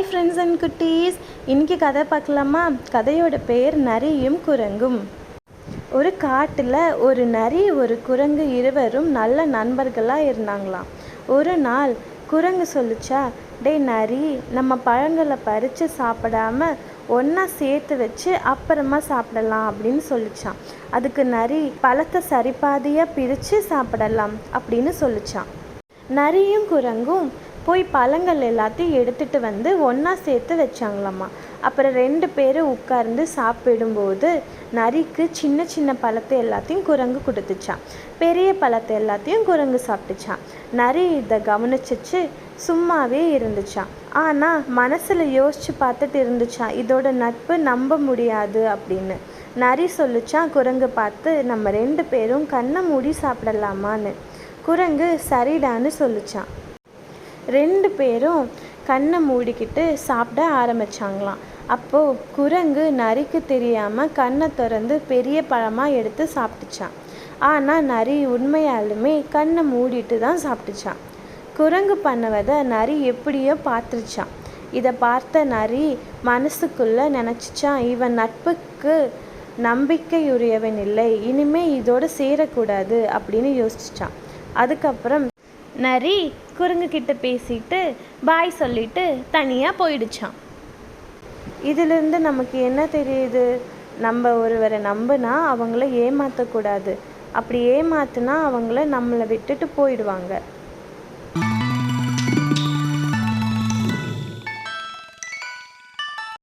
Hi friends and குட்டீஸ் இன்னைக்கு கதை பார்க்கலாமா? கதையோட பெயர் நரியும் குரங்கும். ஒரு காட்டில் ஒரு நரி ஒரு குரங்கு இருவரும் நல்ல நண்பர்களாக இருந்தாங்களாம். ஒரு நாள் குரங்கு சொல்லுச்சா டேய் நரி நம்ம பழங்களை பறித்து சாப்பிடாம ஒன்றா சேர்த்து வச்சு அப்புறமா சாப்பிடலாம் அப்படின்னு சொல்லிச்சான் அதுக்கு நரி பழத்தை சரிபாதியாக பிரித்து சாப்பிடலாம் அப்படின்னு சொல்லிச்சான் நரியும் குரங்கும் போய் பழங்கள் எல்லாத்தையும் எடுத்துட்டு வந்து ஒன்றா சேர்த்து வச்சாங்களாம்மா அப்புறம் ரெண்டு பேரும் உட்கார்ந்து சாப்பிடும்போது நரிக்கு சின்ன சின்ன பழத்தை எல்லாத்தையும் குரங்கு கொடுத்துச்சான் பெரிய பழத்தை எல்லாத்தையும் குரங்கு சாப்பிட்டுச்சான் நரி இதை கவனிச்சிச்சு சும்மாவே இருந்துச்சான் ஆனால் மனசில் யோசிச்சு பார்த்துட்டு இருந்துச்சான் இதோட நட்பு நம்ப முடியாது அப்படின்னு. நரி சொல்லுச்சான் குரங்கு பார்த்து நம்ம ரெண்டு பேரும் கண்ணை மூடி சாப்பிடலாமான்னு. குரங்கு சரிடான்னு சொல்லுச்சான் ரெண்டு பேரும் கண்ணை மூடிக்கிட்டு சாப்பிட ஆரம்பிச்சாங்களாம். அப்போது குரங்கு நரிக்கு தெரியாமல் கண்ணை திறந்து பெரிய பழமாக எடுத்து சாப்பிட்டுச்சான் ஆனால் நரி உண்மையாலுமே கண்ணை மூடிட்டு தான் சாப்பிட்டுச்சான் குரங்கு பண்ணுவதை நரி எப்படியோ பார்த்துருச்சான் இதை பார்த்த நரி மனசுக்குள்ளே நினச்சிச்சான் இவன் நட்புக்கு நம்பிக்கையுரியவன் இல்லை இனிமே இதோடு சேரக்கூடாது அப்படின்னு யோசிச்சான் அதுக்கப்புறம் நரி குரங்கு கிட்ட பேசிட்டு பாய் சொல்லிட்டு தனியாக போயிடுச்சான் இதிலிருந்து நமக்கு என்ன தெரியுது? நம்ம ஒருவரை நம்பினா அவங்கள ஏமாற்றக்கூடாது அப்படி ஏமாத்துனா அவங்கள நம்மளை விட்டுட்டு போயிடுவாங்க.